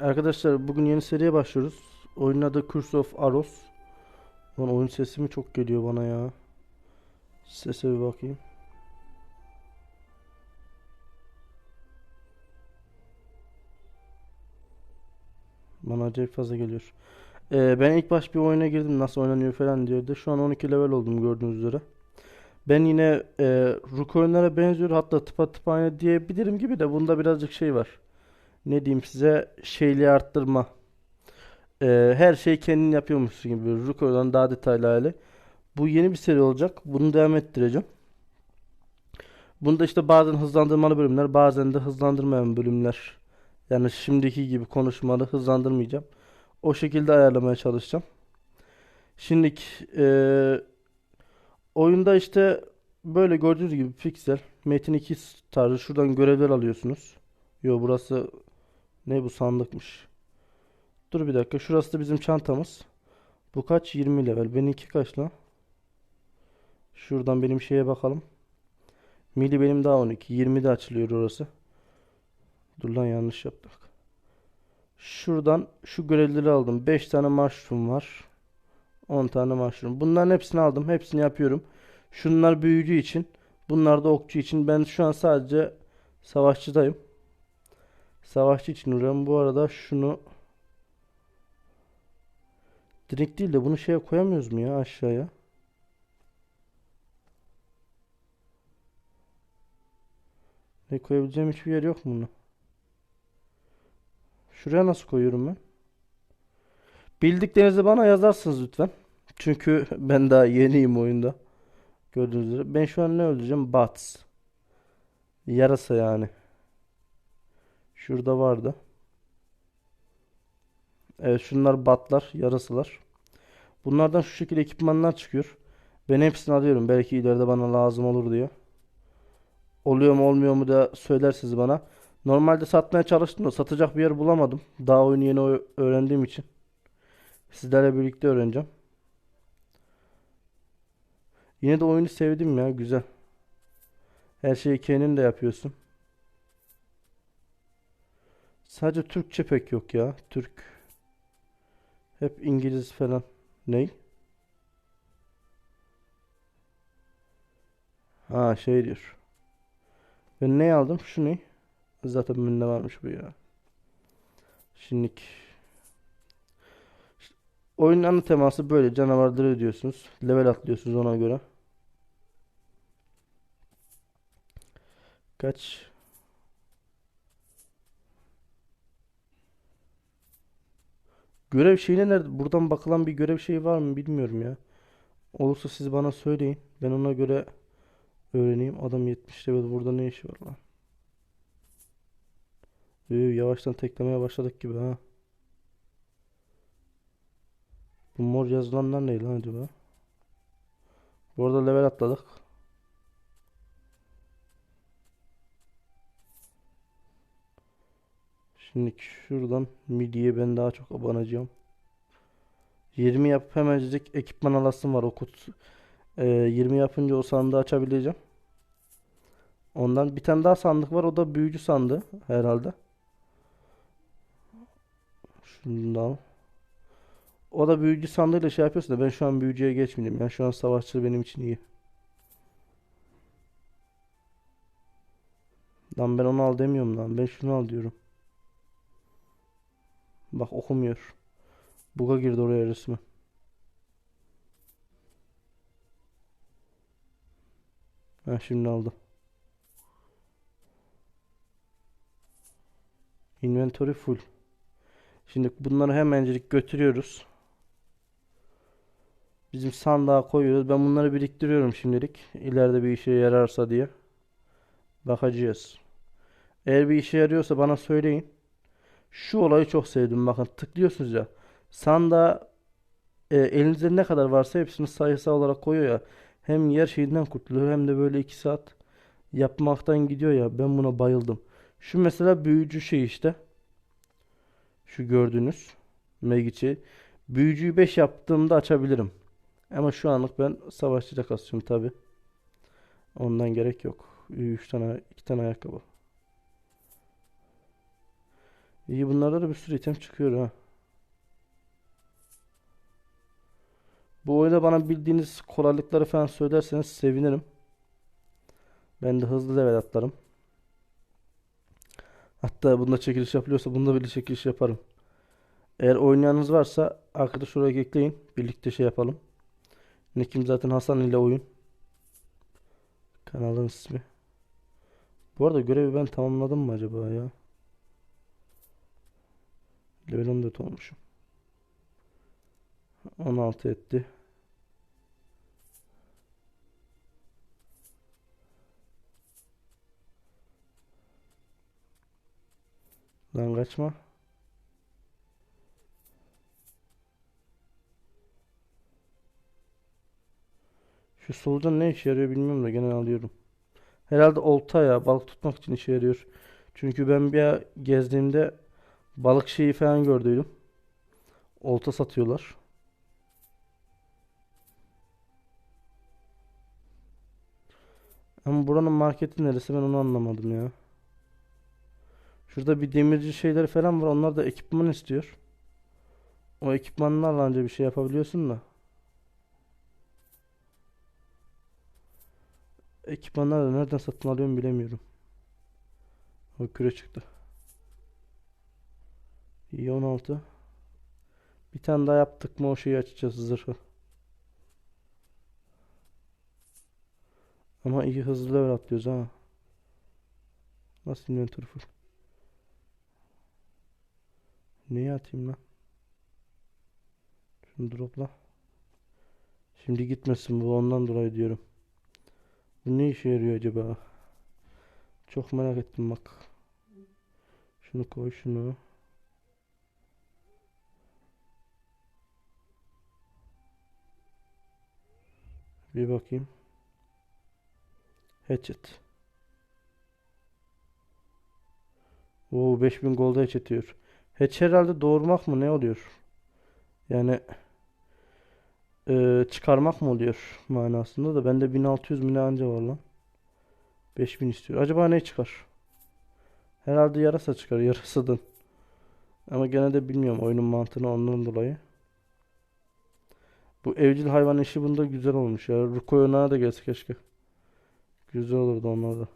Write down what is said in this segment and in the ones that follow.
Arkadaşlar bugün yeni seriye başlıyoruz. Oyunun adı Curse of Aros. Lan oyun sesi mi çok geliyor bana ya. Sese bir bakayım. Bana acayip fazla geliyor. Ee, ben ilk baş bir oyuna girdim nasıl oynanıyor falan diyordu. Şu an 12 level oldum gördüğünüz üzere. Ben yine e, Rook oyunlara benziyor hatta tıpa tıpa aynı diyebilirim gibi de bunda birazcık şey var. Ne diyeyim size şeyliği arttırma. Ee, her şeyi kendin yapıyormuşsun gibi. Oyunların daha detaylı hali. Bu yeni bir seri olacak. Bunu devam ettireceğim. Bunda işte bazen hızlandırmalı bölümler, bazen de hızlandırmayan bölümler. Yani şimdiki gibi konuşmalı hızlandırmayacağım. O şekilde ayarlamaya çalışacağım. Şimdiki eee, oyunda işte böyle gördüğünüz gibi piksel, Metin 2 tarzı şuradan görevler alıyorsunuz. Yo burası ne bu sandıkmış. Dur bir dakika. Şurası da bizim çantamız. Bu kaç? 20 level. Benimki kaç lan? Şuradan benim şeye bakalım. Mili benim daha 12. 20'de açılıyor orası. Dur lan yanlış yaptık. Şuradan şu görevleri aldım. 5 tane mushroom var. 10 tane mushroom. Bunların hepsini aldım. Hepsini yapıyorum. Şunlar büyücü için. Bunlar da okçu için. Ben şu an sadece savaşçıdayım. Savaşçı için uğraşıyorum. Bu arada şunu direkt değil de bunu şeye koyamıyoruz mu ya aşağıya? Ne koyabileceğim hiçbir yer yok mu bunu? Şuraya nasıl koyuyorum ben? Bildiklerinizi bana yazarsınız lütfen. Çünkü ben daha yeniyim oyunda. Gördüğünüz üzere. Ben şu an ne öldüreceğim? Bats. Yarasa yani. Şurada vardı. Evet şunlar batlar, yarasılar. Bunlardan şu şekilde ekipmanlar çıkıyor. Ben hepsini alıyorum. Belki ileride bana lazım olur diye. Oluyor mu olmuyor mu da söylersiniz bana. Normalde satmaya çalıştım da satacak bir yer bulamadım. Daha oyunu yeni öğrendiğim için. Sizlerle birlikte öğreneceğim. Yine de oyunu sevdim ya. Güzel. Her şeyi kendin de yapıyorsun. Sadece Türkçe pek yok ya. Türk. Hep İngiliz falan. Ney? Ha şey diyor. Ben ne aldım? Şu ne? Zaten bende varmış bu ya. Şimdilik. İşte oyunun ana teması böyle. Canavarları ödüyorsunuz. Level atlıyorsunuz ona göre. Kaç? Görev şeyine nerede? Buradan bakılan bir görev şeyi var mı bilmiyorum ya. Olursa siz bana söyleyin. Ben ona göre öğreneyim. Adam 70 level burada ne işi var lan? Ee, yavaştan teklemeye başladık gibi ha. Bu mor yazılanlar ne lan acaba? Bu arada level atladık. Şimdi şuradan midiye ben daha çok abanacağım. 20 yapıp hemencik ekipman alasım var o kutu. Ee, 20 yapınca o sandığı açabileceğim. Ondan bir tane daha sandık var. O da büyücü sandığı herhalde. Şunu da al. O da büyücü sandığıyla şey yapıyorsa da ben şu an büyücüye geçmeyeyim. Yani şu an savaşçı benim için iyi. Lan ben onu al demiyorum lan. Ben şunu al diyorum. Bak okumuyor. Buga girdi oraya resmi. Ha şimdi aldı. Inventory full. Şimdi bunları hemencik götürüyoruz. Bizim sandığa koyuyoruz. Ben bunları biriktiriyorum şimdilik. İleride bir işe yararsa diye. Bakacağız. Eğer bir işe yarıyorsa bana söyleyin. Şu olayı çok sevdim. Bakın tıklıyorsunuz ya. Sandığa e, elinizde ne kadar varsa hepsini sayısal olarak koyuyor ya. Hem yer şeyinden kurtuluyor hem de böyle 2 saat yapmaktan gidiyor ya. Ben buna bayıldım. Şu mesela büyücü şey işte. Şu gördüğünüz Megiç'i. Büyücüyü 5 yaptığımda açabilirim. Ama şu anlık ben savaşçıda kasıyorum tabi. Ondan gerek yok. 3 tane 2 tane ayakkabı. İyi bunlarda da bir sürü item çıkıyor ha. Bu oyunda bana bildiğiniz kolaylıkları falan söylerseniz sevinirim. Ben de hızlı level atlarım. Hatta bunda çekiliş yapılıyorsa bunda bile çekiliş yaparım. Eğer oynayanınız varsa arkadaş oraya ekleyin. Birlikte şey yapalım. Nickim zaten Hasan ile oyun. Kanalın ismi. Bu arada görevi ben tamamladım mı acaba ya? Level 14 olmuşum. 16 etti. Lan kaçma. Şu solucan ne işe yarıyor bilmiyorum da gene alıyorum. Herhalde olta ya balık tutmak için işe yarıyor. Çünkü ben bir gezdiğimde balık şeyi falan gördüydüm. Olta satıyorlar. Ama buranın marketi neresi ben onu anlamadım ya. Şurada bir demirci şeyleri falan var. Onlar da ekipman istiyor. O ekipmanlarla anca bir şey yapabiliyorsun da. Ekipmanları nereden satın alıyorum bilemiyorum. O küre çıktı. İyi 16. Bir tane daha yaptık mı o şeyi açacağız zırhı. Ama iyi hızlı level atlıyoruz ha. Nasıl inventory full? Neyi atayım lan? Şunu dropla. Şimdi gitmesin bu ondan dolayı diyorum. Bu ne işe yarıyor acaba? Çok merak ettim bak. Şunu koy şunu. Bir bakayım. Hatchet. Oo 5000 golda hatchet diyor. Hatch herhalde doğurmak mı ne oluyor? Yani e, çıkarmak mı oluyor manasında da bende 1600 mil anca var lan. 5000 istiyor. Acaba ne çıkar? Herhalde yarasa çıkar yarasadan. Ama gene de bilmiyorum oyunun mantığını ondan dolayı. Bu evcil hayvan işi bunda güzel olmuş ya. Ruko Yonağa da gelse keşke. Güzel olurdu onlar da.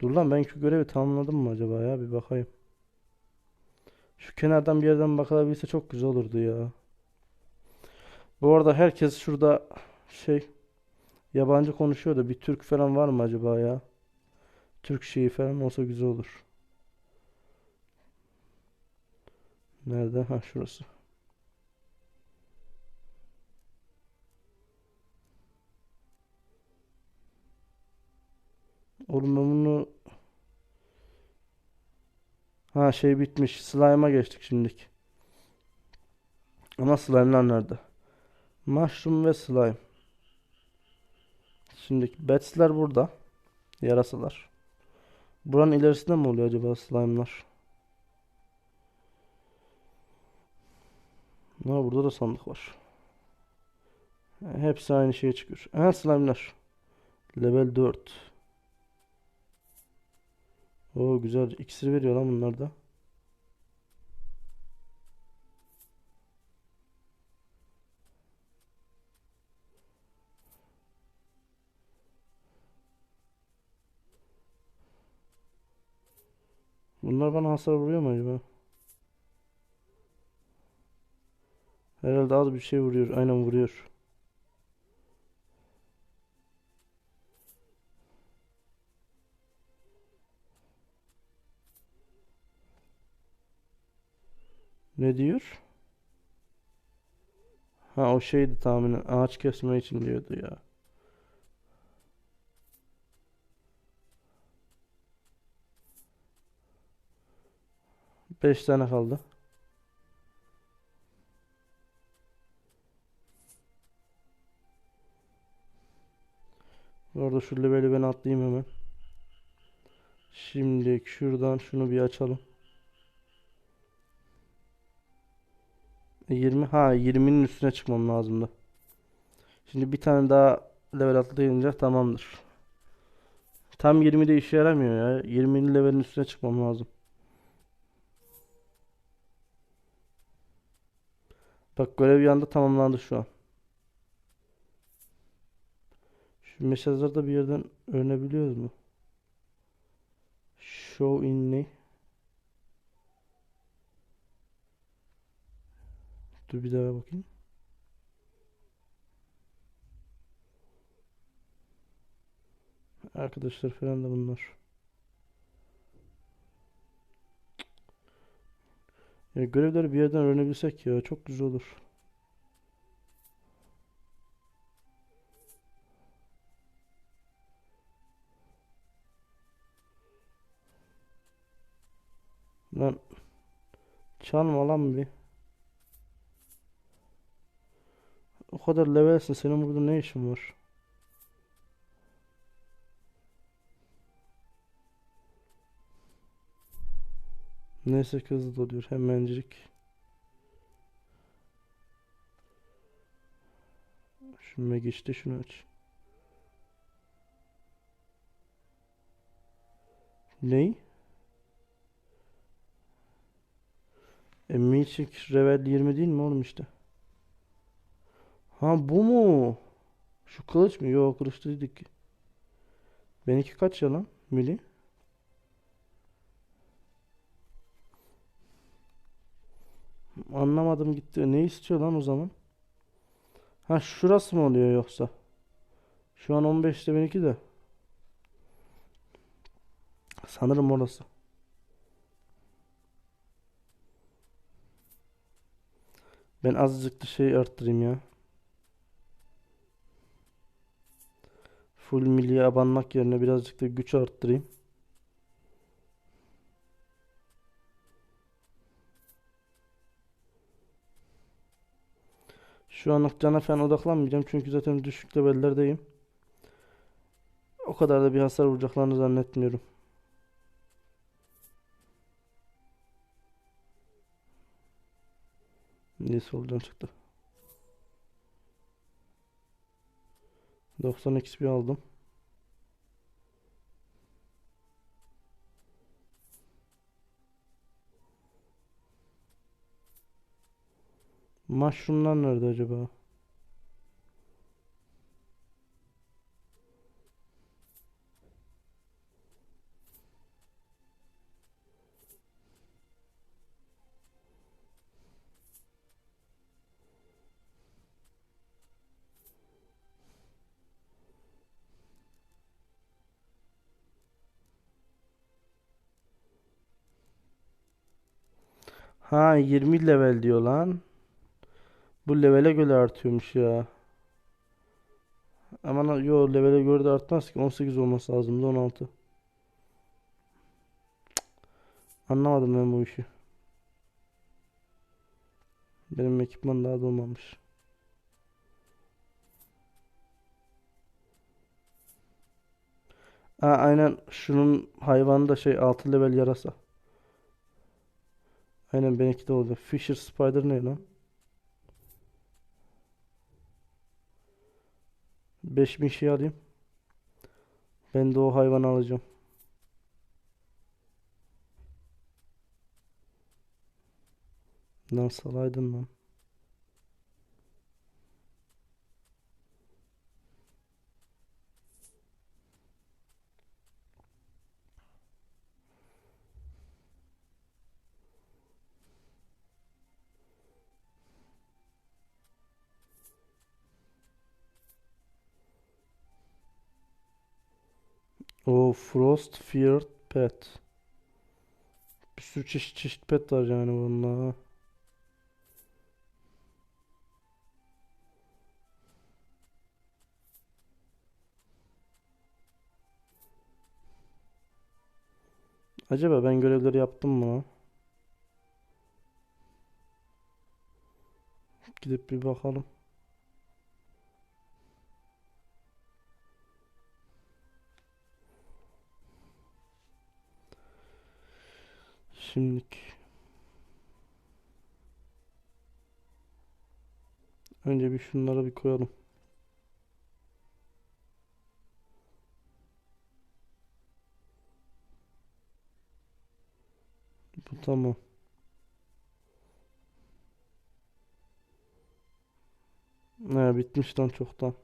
Dur lan ben şu görevi tamamladım mı acaba ya bir bakayım. Şu kenardan bir yerden bakılabilse çok güzel olurdu ya. Bu arada herkes şurada şey yabancı konuşuyor da bir Türk falan var mı acaba ya? Türk şeyi falan olsa güzel olur. Nerede? Ha şurası. Oğlum ben bunu Ha şey bitmiş. Slime'a geçtik şimdilik. Ama slime'lar nerede? Mushroom ve slime. Şimdi bats'ler burada. Yarasalar. Buranın ilerisinde mi oluyor acaba slime'lar? Ha burada da sandık var. Hepsi aynı şeye çıkıyor. Ha slime'lar. Level 4. O güzel iksir veriyor lan bunlar da. Bunlar bana hasar vuruyor mu acaba? Herhalde az bir şey vuruyor. Aynen vuruyor. Ne diyor? Ha o şeydi tahminen ağaç kesme için diyordu ya. Beş tane kaldı. Orada şu leveli ben atlayayım hemen. Şimdi şuradan şunu bir açalım. 20 ha 20'nin üstüne çıkmam lazımdı. Şimdi bir tane daha level atlayınca tamamdır. Tam 20'de işe yaramıyor ya. 20 levelin üstüne çıkmam lazım. Bak görev yanında tamamlandı şu an. Şu mesajlarda bir yerden öğrenebiliyoruz mu? Show in ne? Dur bir daha bakayım. Arkadaşlar falan da bunlar. Ya görevleri bir yerden öğrenebilsek ya çok güzel olur. Lan çalma lan bir. O kadar levelsin senin burada ne işin var? Neyse ki hızlı doluyor hemencik. Şuna geçti şunu aç. Ney? E Milkshake Revel 20 değil mi oğlum işte? Ha bu mu? Şu kılıç mı? Yok kılıç dedik ki. Benimki kaç ya lan? Mili? Anlamadım gitti. Ne istiyor lan o zaman? Ha şurası mı oluyor yoksa? Şu an 15'te benimki de. Sanırım orası. Ben azıcık da şey arttırayım ya. Full milliye abanmak yerine birazcık da güç arttırayım. Şu anlık cana falan odaklanmayacağım çünkü zaten düşük levellerdeyim. O kadar da bir hasar vuracaklarını zannetmiyorum. Neyse olacağım çıktı. 90 XP aldım. Mushroomlar nerede acaba? Ha 20 level diyor lan. Bu levele göre artıyormuş ya. Aman yo levele göre de artmaz ki. 18 olması lazımdı 16. Anlamadım ben bu işi. Benim ekipman daha dolmamış. Ha, aynen şunun hayvanı da şey 6 level yarasa. Aynen benimki de oldu. Fisher Spider ne lan? 5000 şey alayım. Ben de o hayvanı alacağım. Nasıl alaydın lan? O Frost Feared Pet. Bir sürü çeşit çeşit pet var yani bununla. Acaba ben görevleri yaptım mı? Gidip bir bakalım. Şimdilik Önce bir şunları bir koyalım. Bu tamam. Ne bitmiş lan çoktan.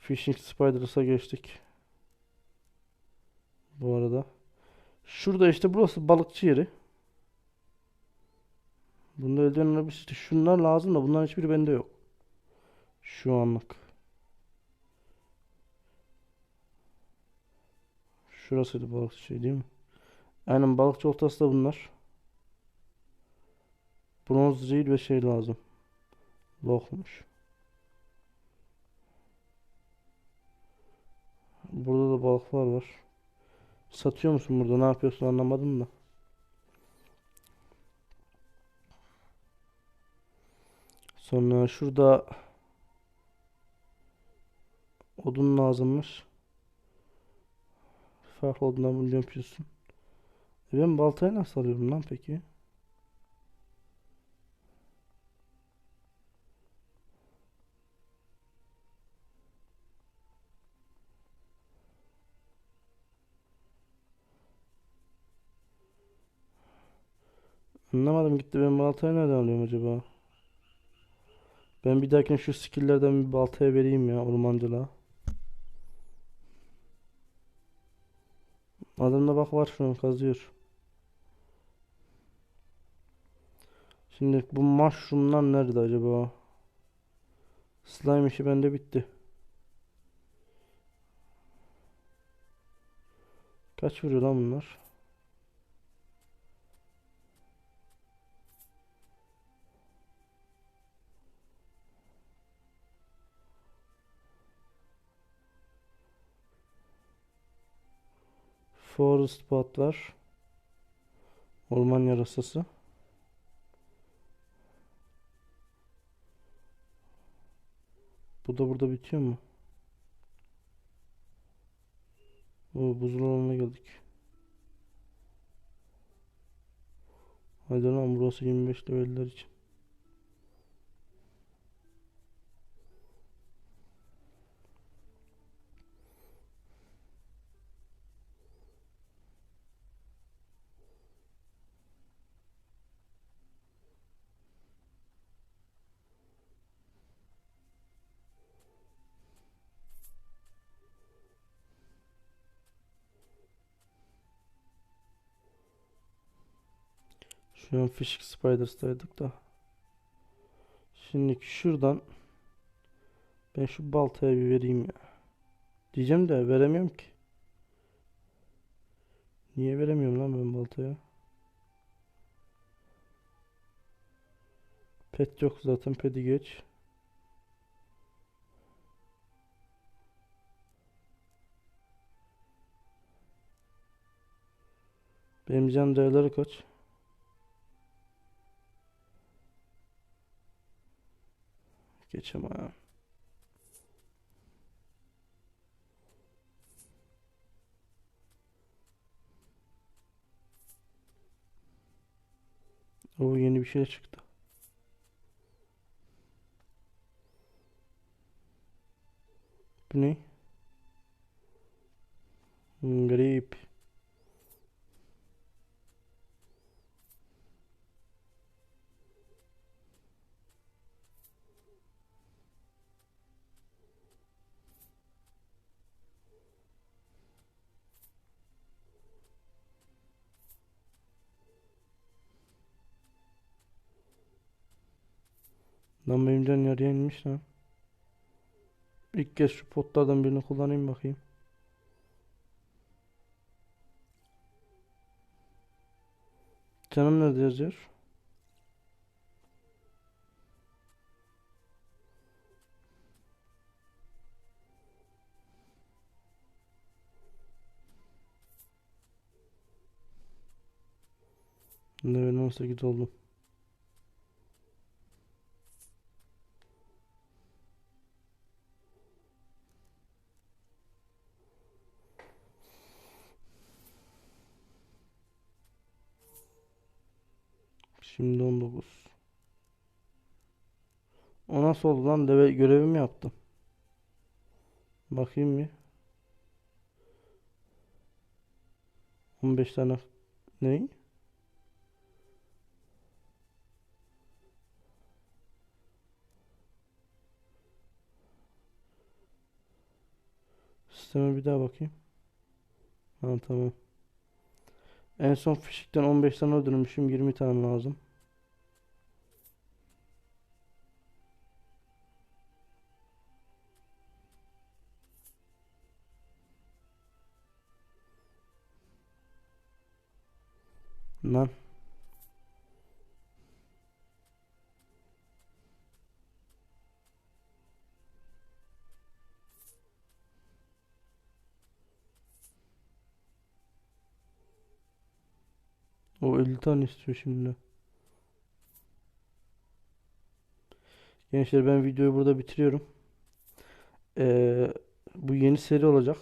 Fishing Spiders'a geçtik. Bu arada. Şurada işte burası balıkçı yeri. Bunda eldiven arabası işte şunlar lazım da bunların hiçbiri bende yok. Şu anlık. Şurasıydı balıkçı şey değil mi? Aynen balıkçı oltası da bunlar. Bronz reel ve şey lazım. Lokmuş. Burada da balıklar var. Satıyor musun burada? Ne yapıyorsun anlamadım da. Sonra şurada odun lazımmış. Farklı odundan bunu yapıyorsun. Ben baltayı nasıl alıyorum lan peki? Anlamadım gitti ben baltayı nereden alıyorum acaba? Ben bir dahakine şu skill'lerden bir baltaya vereyim ya ormancılığa. Adamda bak var şu an kazıyor. Şimdi bu mushroomlar nerede acaba? Slime işi bende bitti. Kaç vuruyor lan bunlar? Forest Pot var. Orman yarasası. Bu da burada bitiyor mu? O buzul alanına geldik. Hadi lan burası 25 leveller için. Şu an Fishing Spiders'taydık da. Şimdi şuradan ben şu baltaya bir vereyim ya. Diyeceğim de veremiyorum ki. Niye veremiyorum lan ben baltaya? Pet yok zaten peti geç. Benim can değerleri kaç? Geçem ayağa. O yeni bir şey çıktı. Bu ne? Hmm, Garip. Lan benim can yarıya inmiş lan. İlk kez şu potlardan birini kullanayım bakayım. Canım nerede yazıyor? Level 18 oldum. Şimdi 19. O nasıl oldu lan? Deve görevimi yaptım. Bakayım bir. 15 tane ney? Sisteme bir daha bakayım. Ha tamam. En son fişikten 15 tane öldürmüşüm. 20 tane lazım. Lan. O 50 tane istiyor şimdi. Gençler ben videoyu burada bitiriyorum. Ee, bu yeni seri olacak.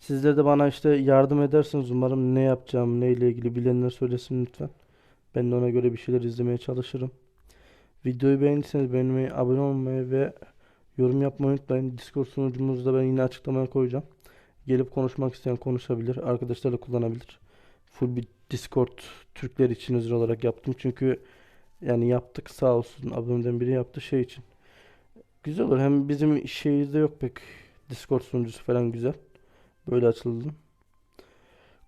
Sizler de bana işte yardım edersiniz. Umarım ne yapacağım, neyle ilgili bilenler söylesin lütfen. Ben de ona göre bir şeyler izlemeye çalışırım. Videoyu beğendiyseniz beğenmeyi, abone olmayı ve yorum yapmayı unutmayın. Discord sunucumuzu da ben yine açıklamaya koyacağım. Gelip konuşmak isteyen konuşabilir. Arkadaşlar da kullanabilir. Full bir Discord Türkler için özel olarak yaptım. Çünkü yani yaptık sağ olsun abimden biri yaptı şey için. Güzel olur. Hem bizim şeyimizde yok pek Discord sunucusu falan güzel. Böyle açıldı.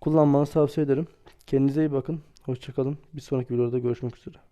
Kullanmanızı tavsiye ederim. Kendinize iyi bakın. Hoşça kalın. Bir sonraki videoda görüşmek üzere.